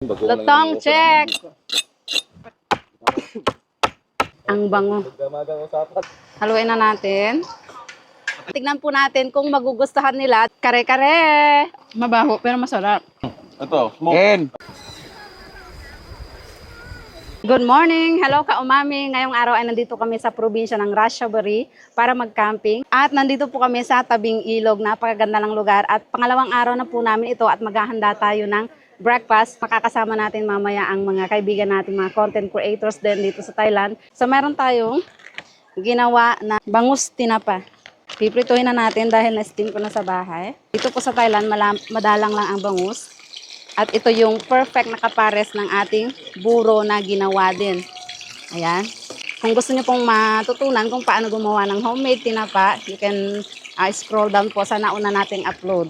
Lutong, check! Ang bango. Haluin na natin. Tignan po natin kung magugustuhan nila. Kare-kare! Mabaho pero masarap. Ito, smoke. Good morning! Hello ka-umami! Ngayong araw ay nandito kami sa probinsya ng Rashaburi para mag-camping. At nandito po kami sa tabing ilog. Napakaganda ng lugar. At pangalawang araw na po namin ito at maghahanda tayo ng breakfast. Makakasama natin mamaya ang mga kaibigan natin, mga content creators din dito sa Thailand. So meron tayong ginawa na bangus tinapa. Piprituhin na natin dahil na-steam ko na sa bahay. Dito po sa Thailand, madalang lang ang bangus. At ito yung perfect na kapares ng ating buro na ginawa din. Ayan. Kung gusto niyo pong matutunan kung paano gumawa ng homemade tinapa, you can uh, scroll down po sa nauna nating upload.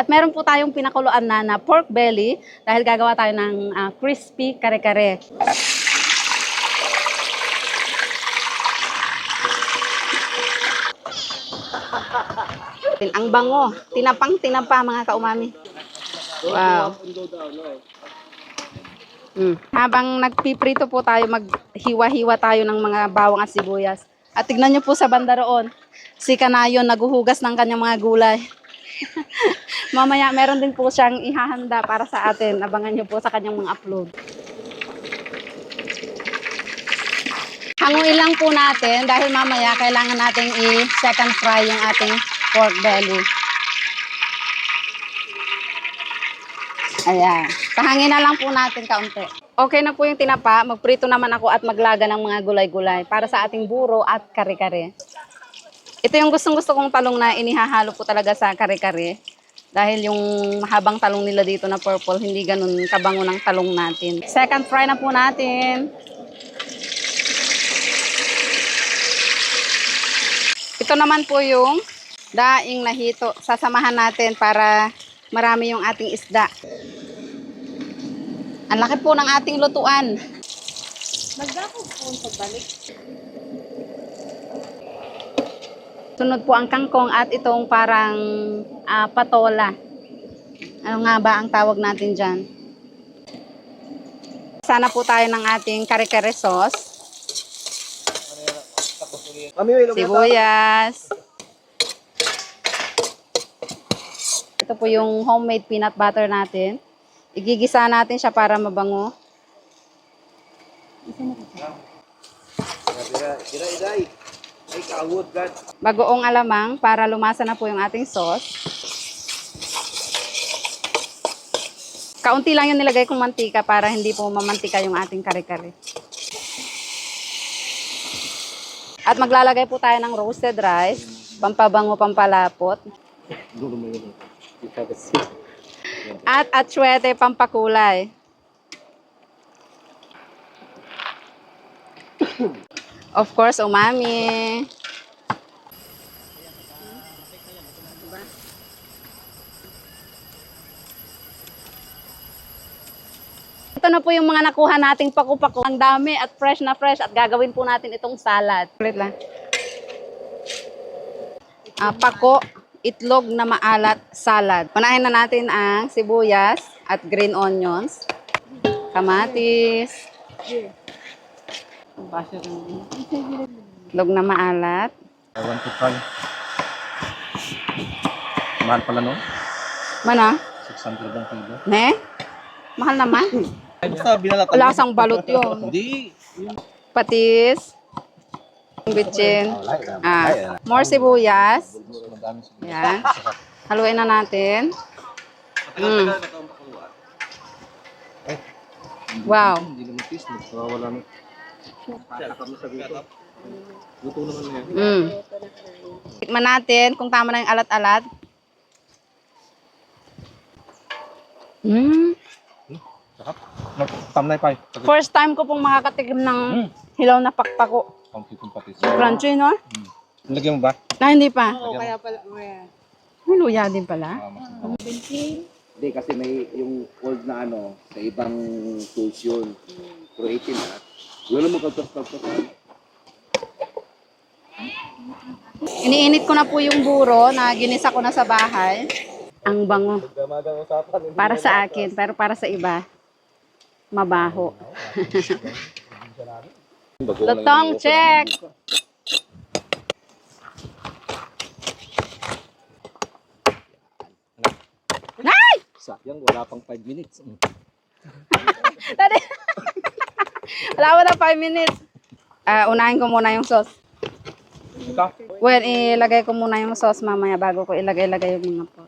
At meron po tayong pinakuluan na na pork belly dahil gagawa tayo ng ah, crispy kare-kare. Ang bango. Tinapang tinapa mga kaumami. Wow. Mm. Habang nagpiprito po tayo, maghiwa-hiwa tayo ng mga bawang at sibuyas. At tignan nyo po sa banda roon, si Kanayon naguhugas ng kanyang mga gulay. Mamaya meron din po siyang ihahanda para sa atin. Abangan nyo po sa kanyang mga upload. Hanguin lang po natin dahil mamaya kailangan nating i-second fry yung ating pork belly. Ayan. Pahangin na lang po natin kaunti. Okay na po yung tinapa. Magprito naman ako at maglaga ng mga gulay-gulay para sa ating buro at kare-kare. Ito yung gustong-gusto kong talong na inihahalo po talaga sa kare-kare. Dahil yung mahabang talong nila dito na purple, hindi ganun kabango ng talong natin. Second fry na po natin. Ito naman po yung daing na hito. Sasamahan natin para marami yung ating isda. Ang laki po ng ating lutuan. Magdako po pagbalik. Sunod po ang kangkong at itong parang ah, patola. Ano nga ba ang tawag natin dyan? Sana po tayo ng ating kare-kare sauce. Sibuyas. Ito po yung homemade peanut butter natin. Igigisa natin siya para mabango. Bagoong alamang para lumasa na po yung ating sauce. Kaunti lang yung nilagay kong mantika para hindi po mamantika yung ating kare-kare. At maglalagay po tayo ng roasted rice, pampabango, pampalapot. At atsuete, pampakulay. Of course, umami. Ito na po yung mga nakuha nating paku-paku. Ang dami at fresh na fresh at gagawin po natin itong salad. Ulit lang. Ah, pako, itlog na maalat salad. Panahin na natin ang sibuyas at green onions. Kamatis. Itlog na maalat. Ewan ko try. Mahal pala no? Mana? 600 ang kilo. Ne? Mahal naman. Basta binalatan. Lasang balot yun. Hindi. Patis. Bitchin. Ah, more sibuyas. Yan. Haluin na natin. Mm. Wow. Hindi naman tis. Wala na. Luto naman na yan. Mm. Tikman natin kung tama na yung alat-alat. Mm. Sarap. Tamnay pa eh. First time ko pong makakatikim ng hilaw na pakpako. Pangkit yung patis. Crunchy, no? Lagyan mo ba? Na hindi pa. Oo, kaya pala. May luya din pala. Ah, Hindi kasi may yung old na ano, sa ibang tools yun. Pero 18 na. Wala mo kalpas-kalpas. Iniinit ko na po yung buro na ginisa ko na sa bahay. Ang bango. Para sa akin, pero para sa iba, mabaho. Lutong, check! Nay! Sayang, wala pang 5 minutes. Tadi. Wala mo na 5 minutes. Ah, unahin ko muna yung sauce. Well, ilagay ko muna yung sauce mamaya bago ko ilagay-lagay yung mga pot.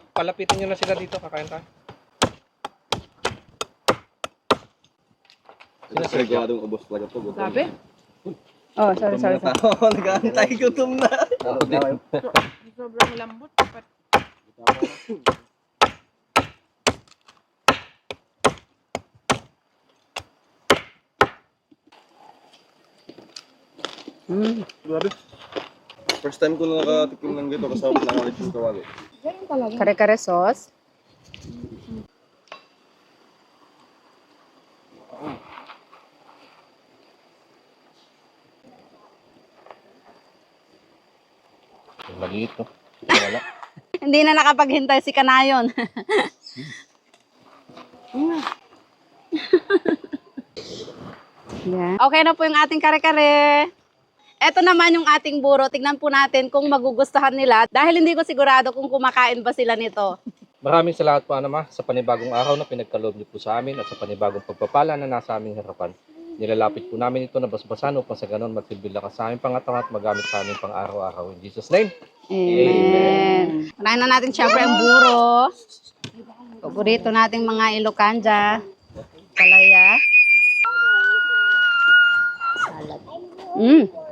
Palapitin nyo na sila dito, kakain tayo. Sino siguradong ubos talaga to? Sabi? Oh, sorry, sorry. sorry. Oo, nag-aantay gutom na. Ako din. Sobrang lambot. Dapat Mm. Grabe. First time ko na nakatikim ng gito kasama nangalit yung kawali. Kare-kare sauce. Maliit, no? Wala. Hindi na nakapaghintay si Kanayon. Yan. Okay na po yung ating kare-kare. Ito naman yung ating buro. Tignan po natin kung magugustuhan nila. Dahil hindi ko sigurado kung kumakain ba sila nito. Maraming salamat po, Anama, sa panibagong araw na pinagkaloob niyo po sa amin at sa panibagong pagpapala na nasa aming harapan. Nilalapit po namin ito na basbasan upang sa ganon magsilbi lakas sa aming pangatawan at magamit sa aming pang araw-araw. In Jesus' name, Amen. Unahin na natin syempre ang buro. Paborito nating mga Ilocanja. Palaya. Salad. Mm.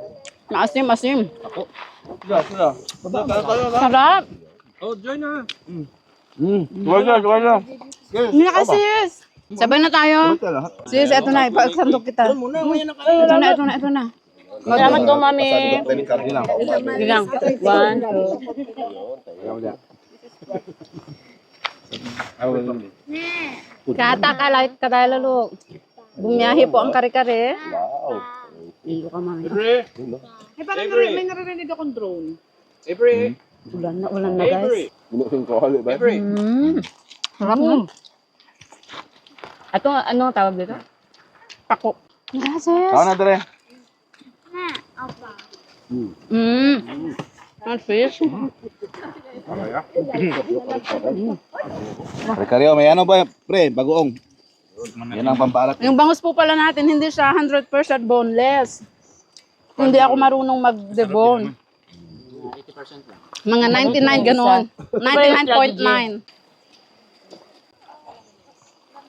Maasim, asim. Sila, sila. Sarap. Oh, join na. Hmm. Wala, wala. Hindi na kasi sis. Sabay na tayo. Sis, eto na. Ipagsandok kita. Ito na, ito na, ito na. Salamat ko, mami. Bigang. One, two. Kata ka, light ka tayo lalok. Bumiyahe po ang kare-kare. Wow. Iyo ka, mami. Eh, parang nari- may naririnig akong drone. Avery, Ulan na, ulan na guys. Binusin ko kawali ba? Avery. Mm. Sarap na. Ito, ano tawag dito? Pako. Gracias. Saan na dere? Mm. Not fish. Karyo, may ano ba? Pre, bagoong. Yan ang pampalat. Yung bangus po pala natin, hindi siya 100% boneless. Hindi ako marunong mag-debone. Mga 99 ganon. 99.9.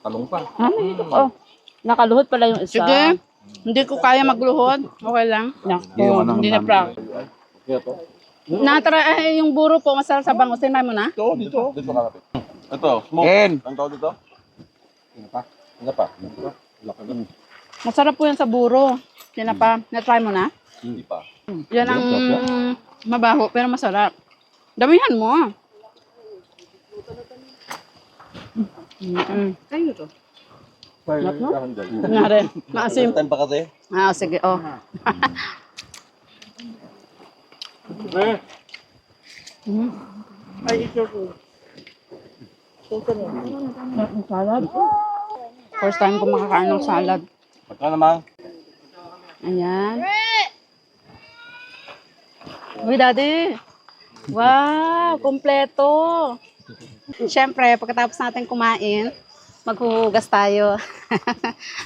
Talong pa. Oh, nakaluhot pala yung isa. Sige. Hindi ko kaya magluhod. Okay lang. Yung ano, Hindi na prank. Natara, eh, yung buro po, masarap sa bangus. Tinry mo na. Dito, dito. Dito kalapit. Ito, smoke. Ken. Ang tawag dito? Ano pa? Ano pa? Masarap po yan sa buro. Tinapa. Na-try mo na. Hindi pa. Yan ang mabaho, pero masarap. Damihan mo. Mm-mm. Kayo to. Nga rin. Maasim. Time pa kasi. Ah, sige. Oh. Ay, ito ko. Salad. First time ko makakain ng salad. Pagka naman. Ayan. Uy, daddy. Wow, kompleto. Siyempre, pagkatapos natin kumain, maghuhugas tayo.